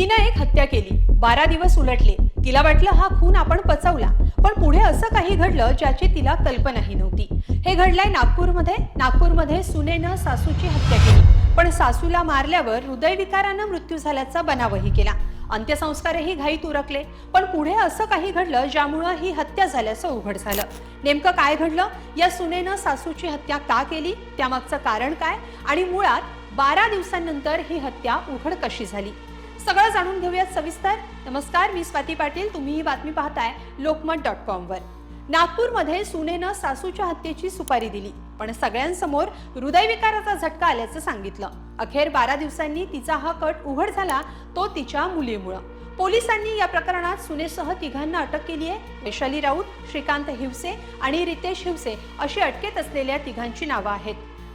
तिनं एक हत्या केली. बारा दिवस उलटले. तिला वाटलं हा खून आपण पचवला. पण पुढे असं काही घडलं ज्याची तिला कल्पनाही नव्हती. हे घडलंय नागपूरमध्ये. नागपूरमध्ये सुनेनं सासूची हत्या केली. पण सासूला मारल्यावर हृदयविकारानं मृत्यू झाल्याचा बनावही केला. अंत्यसंस्कारही घाईत उरकले. पण पुढे असं काही घडलं ज्यामुळं ही हत्या झाल्याचं उघड झालं. नेमकं काय घडलं? या सुनेनं सासूची हत्या का केली? त्यामागचं कारण काय? आणि मुळात बारा दिवसांनंतर ही हत्या उघड कशी झाली? सगळं जाणून घेऊयात सविस्तर. नमस्कार मी स्वाती पाटील. तुम्ही ही बातमी पाहताय लोकमत डॉट कॉमवर नागपूरमध्ये सुनेनं सासूच्या हत्येची सुपारी दिली पण सगळ्यांसमोर हृदयविकाराचा झटका आल्याचं सांगितलं. अखेर बारा दिवसांनी तिचा हा कट उघड झाला तो तिच्या मुलीमुळं. पोलिसांनी या प्रकरणात सुनेसह तिघांना अटक केली आहे. वैशाली राऊत श्रीकांत हिवसे आणि रितेश हिवसे अशी अटकेत असलेल्या तिघांची नावं आहेत.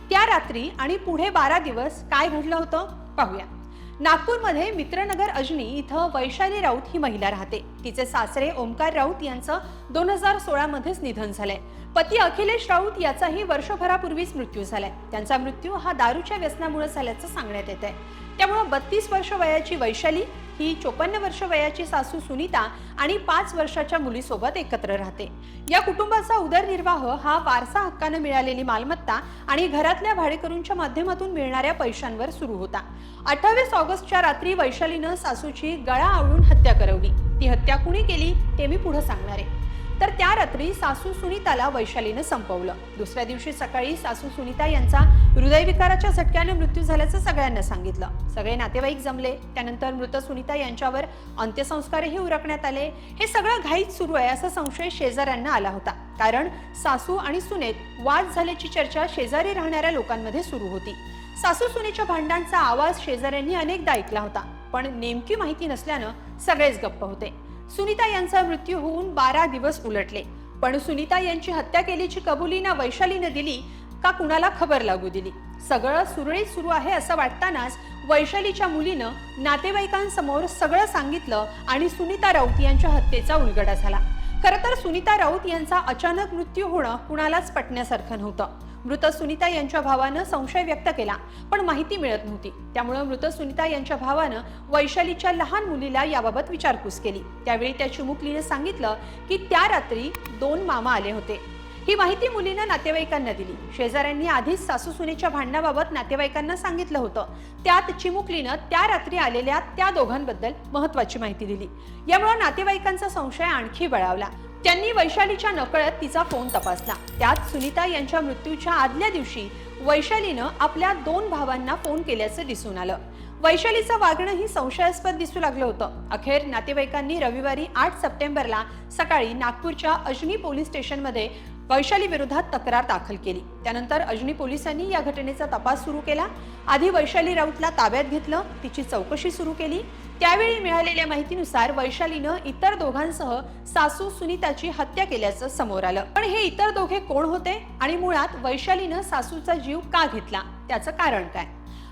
त्या रात्री आणि पुढे बारा दिवस काय घडलं होतं? पाहूया. नागपूरमध्ये मित्रनगर अजनी इथं वैशाली राऊत ही महिला राहते. तिचे सासरे ओमकार राऊत यांचं दोन हजार सोळा मध्येच निधन झालंय. पती अखिलेश राऊत याचाही वर्षभरापूर्वीच मृत्यू झालाय. त्यांचा मृत्यू हा दारूच्या व्यसनामुळे झाल्याचं सांगण्यात येत आहे त्यामुळं बत्तीस वर्ष वयाची वैशाली ही चोपन्न वर्ष वयाची सासू सुनीता आणि पाच वर्षाच्या मुलीसोबत एकत्र राहते. या कुटुंबाचा उदरनिर्वाह हा वारसा हक्कानं मिळालेली मालमत्ता आणि घरातल्या भाडेकरूंच्या माध्यमातून मिळणाऱ्या पैशांवर सुरू होता. अठ्ठावीस ऑगस्टच्या रात्री वैशालीनं सासूची गळा आवळून हत्या करवली. ती हत्या कुणी केली ते मी पुढे सांगणार. आहे तर त्या रात्री सासू सुनीताला वैशालीनं संपवलं. दुसऱ्या दिवशी सकाळी सासू सुनीता यांचा हृदयविकाराच्या झटक्याने मृत्यू झाल्याचं सगळ्यांना सांगितलं. सगळे नातेवाईक जमले. त्यानंतर मृत सुनीता यांच्यावर अंत्यसंस्कारही उरकण्यात आले. हे सगळं घाईत सुरू आहे असा संशय शेजाऱ्यांना आला होता. कारण सासू आणि सुनेत वाद झाल्याची चर्चा शेजारी राहणाऱ्या लोकांमध्ये सुरू होती. सासू सुनेच्या भांडणांचा आवाज शेजाऱ्यांनी अनेकदा ऐकला होता. पण नेमकी माहिती नसल्यानं सगळेच गप्प होते. सुनीता यांचा मृत्यू होऊन बारा दिवस उलटले. पण सुनीता यांची हत्या केल्याची कबुली ना वैशालीनं दिली का कुणाला खबर लागू दिली? सगळं सुरळीत सुरू आहे असं वाटतानाच वैशालीच्या मुलीनं नातेवाईकांसमोर सगळं सांगितलं आणि सुनीता राऊत यांच्या हत्येचा उलगडा झाला. खरं तर सुनीता राऊत यांचा अचानक मृत्यू होणं कुणालाच पटण्यासारखं नव्हतं. मृत सुनीता यांच्या भावानं संशय व्यक्त केला पण माहिती मिळत नव्हती. त्यामुळे मृत सुनीता यांच्या भावानं वैशालीच्या लहान मुलीला याबाबत विचारपूस केली. त्यावेळी त्या चिमुकलीनं सांगितलं की त्या रात्री दोन मामा आले होते. ही माहिती मुलीनं नातेवाईकांना दिली. शेजाऱ्यांनी आधीच सासू सुनेच्या भांडणाबाबत नातेवाईकांना सांगितलं होतं. त्यात चिमुकलीनं त्या रात्री आलेल्या त्या दोघांबद्दल महत्वाची माहिती दिली. यामुळे नातेवाईकांचा संशय आणखी बळावला. त्यांनी वैशालीच्या नकळत तिचा फोन तपासला. त्यात सुनीता यांच्या मृत्यूच्या आदल्या दिवशी वैशालीनं आपल्या दोन भावांना फोन केल्याचं दिसून आलं. वैशालीचं वागणंही संशयास्पद दिसू लागलं होतं. अखेर नातेवाईकांनी रविवारी आठ सप्टेंबरला सकाळी नागपूरच्या अजनी पोलीस स्टेशनमध्ये वैशाली विरोधात तक्रार दाखल केली. त्यानंतर अजनी पोलिसांनी या घटनेचा तपास सुरू केला. आधी वैशाली राऊतला ताब्यात घेतलं तिची चौकशी सुरू केली. त्यावेळी मिळालेल्या माहितीनुसार वैशालीनं इतर दोघांसह सासू सुनीताची हत्या केल्याचं समोर आलं. पण हे इतर दोघे कोण होते आणि मुळात वैशालीनं सासूचा जीव का घेतला? त्याचं कारण काय?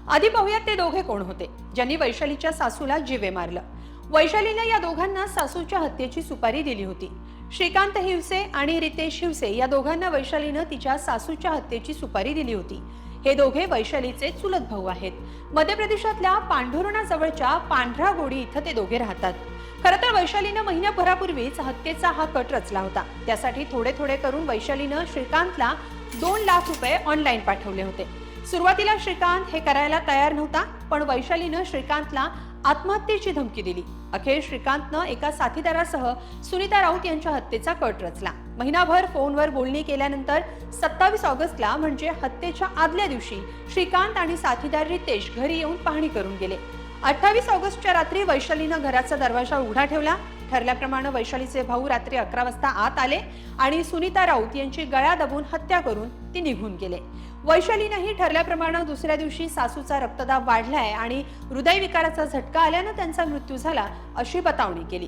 आधी पाहूयात ते दोघे कोण होते ज्यांनी वैशालीच्या सासूला जीवे मारलं. वैशालीनं या दोघांना सासूच्या हत्येची सुपारी दिली होती. श्रीकांत हिवसे आणि रितेश हिवसे या दोघांना वैशालीनं तिच्या सासूच्या हत्येची सुपारी दिली होती. हे दोघे वैशालीचे चुलत भाऊ आहेत. मध्य प्रदेशातल्या पांढुरणाजवळच्या पांढरा गोडी इथं ते दोघे राहतात. खरं तर वैशालीनं महिन्याभरापूर्वीच हत्येचा हा कट रचला होता. त्यासाठी थोडे थोडे करून वैशालीनं श्रीकांतला दोन लाख रुपये ऑनलाईन पाठवले होते. सुरुवातीला श्रीकांत हे करायला तयार नव्हता पण वैशालीनं श्रीकांतला आत्महत्येची धमकी दिली. अखेर श्रीकांतनं एका साथीदारासह सुनीता राऊत यांच्या हत्येचा कट रचला. महिनाभर फोनवर बोलणी केल्यानंतर सत्तावीस ऑगस्टला म्हणजे हत्येच्या आदल्या दिवशी श्रीकांत आणि साथीदार रितेश घरी येऊन पाहणी करून गेले. अठ्ठावीस ऑगस्टच्या रात्री वैशालीनं घराचा दरवाजा उघडा ठेवला. ठरल्याप्रमाणे वैशालीचे भाऊ रात्री अकरा वाजता आत आले आणि सुनीता राऊत यांची गळा दबून हत्या करून ती निघून गेले. वैशालीनंही ठरल्याप्रमाणे दुसऱ्या दिवशी सासूचा रक्तदाब वाढलाय आणि हृदयविकाराचा झटका आल्यानं त्यांचा मृत्यू झाला अशी बतावणी केली.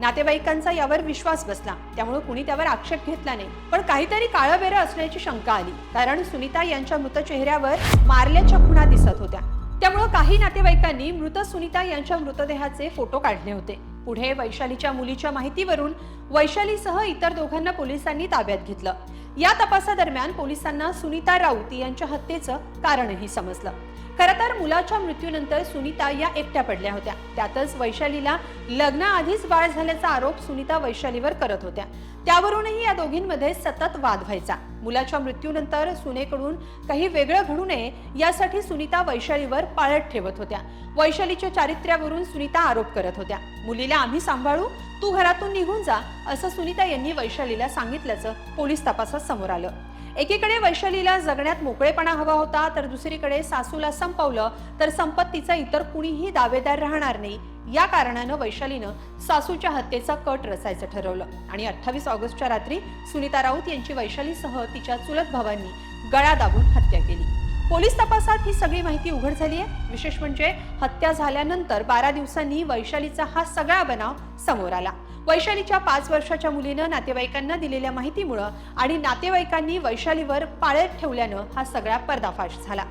नातेवाईकांचा यावर विश्वास बसला. त्यामुळे कुणी त्यावर आक्षेप घेतला नाही. पण काहीतरी काळं बेरं असण्याची शंका आली. कारण सुनीता यांच्या मृत चेहऱ्यावर मारल्याच्या खुणा दिसत होत्या. त्यामुळे काही नातेवाईकांनी मृत सुनीता यांच्या मृतदेहाचे फोटो काढले होते. पुढे वैशालीच्या मुलीच्या माहितीवरून वैशालीसह इतर दोघांना पोलिसांनी ताब्यात घेतलं. या तपासादरम्यान पोलिसांना सुनीता राऊत यांच्या हत्येचं कारणही समजलं. खरं तर मुलाच्या मृत्यूनंतर सुनीता या एकट्या पडल्या होत्या. त्यातच वैशालीला लग्नाआधीच बाळ झाल्याचा आरोप सुनीता वैशालीवर करत होत्या. त्यावरूनही या दोघींमध्ये सतत वाद व्हायचा. मुलाच्या मृत्यूनंतर सुनेकडून काही वेगळं घडू नये यासाठी सुनीता वैशालीवर पाळत ठेवत होत्या. वैशालीच्या चारित्र्यावरून सुनीता आरोप करत होत्या. मुलीला आम्ही सांभाळू तू घरातून निघून जा असं सुनीता यांनी वैशालीला सांगितल्याचं पोलीस तपासात समोर आलं. एकीकडे वैशालीला जगण्यात मोकळेपणा हवा होता तर दुसरीकडे सासूला संपवलं तर संपत्तीचा इतर कुणीही दावेदार राहणार नाही. या कारणानं वैशालीनं सासूच्या हत्येचा कट रचायचं ठरवलं. आणि अठ्ठावीस ऑगस्टच्या रात्री सुनीता राऊत यांची वैशालीसह तिच्या चुलत भावांनी गळा दाबून हत्या केली. पोलीस तपासात ही सगळी माहिती उघड झाली आहे. विशेष म्हणजे हत्या झाल्यानंतर बारा दिवसांनी वैशालीचा हा सगळा बनाव समोर आला. वैशालीच्या पाच वर्षाच्या मुलीनं नातेवाईकांना दिलेल्या माहितीमुळं आणि नातेवाईकांनी वैशालीवर पाळत ठेवल्यानं हा सगळा पर्दाफाश झाला.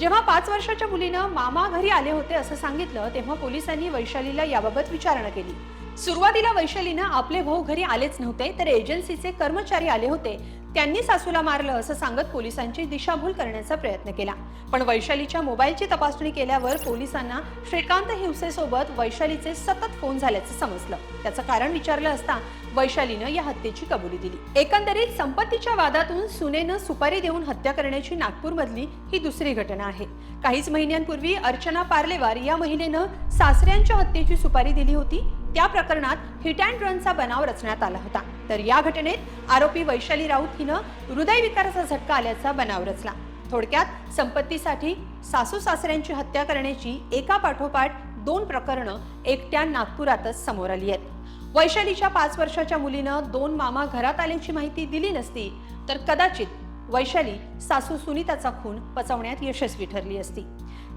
जेव्हा पाच वर्षाच्या मुलीनं मामा घरी आले होते असं सांगितलं तेव्हा पोलिसांनी वैशालीला याबाबत विचारणा केली. सुरुवातीला वैशालीनं आपले भाऊ घरी आलेच नव्हते तर एजन्सीचे कर्मचारी आले होते त्यांनी सासूला मारलं असं सांगत पोलिसांची दिशाभूल करण्याचा प्रयत्न केला. पण वैशालीच्या मोबाईलची तपासणी केल्यावर पोलिसांना श्रीकांत हिवसेसोबत वैशालीचे सतत फोन झाल्याचं समजलं. त्याचं कारण विचारलं असता वैशालीनं या हत्येची कबुली दिली. एकंदरीत संपत्तीच्या वादातून सुनेनं सुपारी देऊन हत्या करण्याची नागपूरमधली ही दुसरी घटना आहे. काहीच महिन्यांपूर्वी अर्चना पार्लेवार या महिलेनं सासऱ्यांच्या हत्येची सुपारी दिली होती. त्या प्रकरणात हिट अँड रनचा बनाव रचण्यात आला होता. तर या घटनेत आरोपी वैशाली राऊत हिनं हृदयविकाराचा झटका आल्याचा बनाव रचला. थोडक्यात संपत्तीसाठी सासू सासऱ्यांची हत्या करण्याची एका पाठोपाठ दोन प्रकरणं एकट्या नागपुरातच समोर आली आहेत. वैशालीच्या पाच वर्षाच्या मुलीनं दोन मामा घरात आल्याची माहिती दिली नसती तर कदाचित वैशाली सासू सुनीताचा खून पचवण्यात यशस्वी ठरली असती.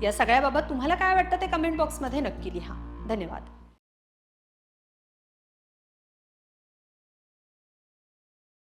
या सगळ्याबाबत तुम्हाला काय वाटतं ते कमेंट बॉक्समध्ये नक्की लिहा. धन्यवाद.